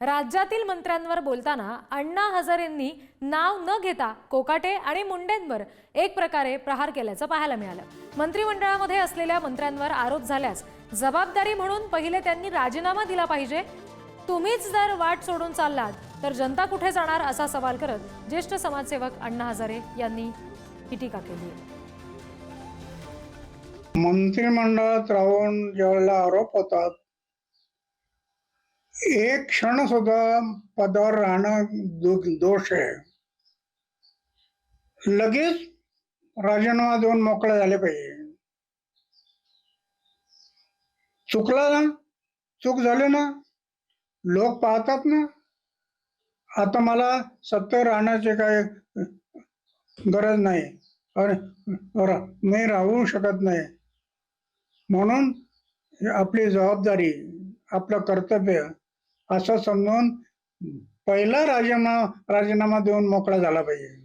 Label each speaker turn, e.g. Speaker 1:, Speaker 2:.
Speaker 1: राज्यातील मंत्र्यांवर बोलताना अण्णा हजारेंनी नाव न घेता कोकाटे आणि मुंडेंवर एक प्रकारे प्रहार केल्याचं पाहायला मिळालं. मंत्रिमंडळामध्ये असलेल्या मंत्र्यांवर आरोप झाल्यास जबाबदारी म्हणून पहिले त्यांनी राजीनामा दिला पाहिजे. तुम्हीच जर वाट सोडून चाललात तर जनता कुठे जाणार असा सवाल करत ज्येष्ठ समाजसेवक अण्णा हजारे यांनी ही टीका केली.
Speaker 2: मंत्रिमंडळात राहून ज्यावेळेला आरोप होतात एक क्षण सुद्धा पदावर राहणं दो- दोष आहे. लगेच राजीनामा देऊन मोकळे झाले पाहिजे. चुकला ना? चूक झाले ना? लोक पाहतात ना? आता मला सत्य राहण्याची काय गरज नाही. अरे मी राहू शकत नाही. म्हणून आपली जबाबदारी आपलं कर्तव्य असं समजून पहिला राजीनामा राजीनामा देऊन मोकळा झाला पाहिजे.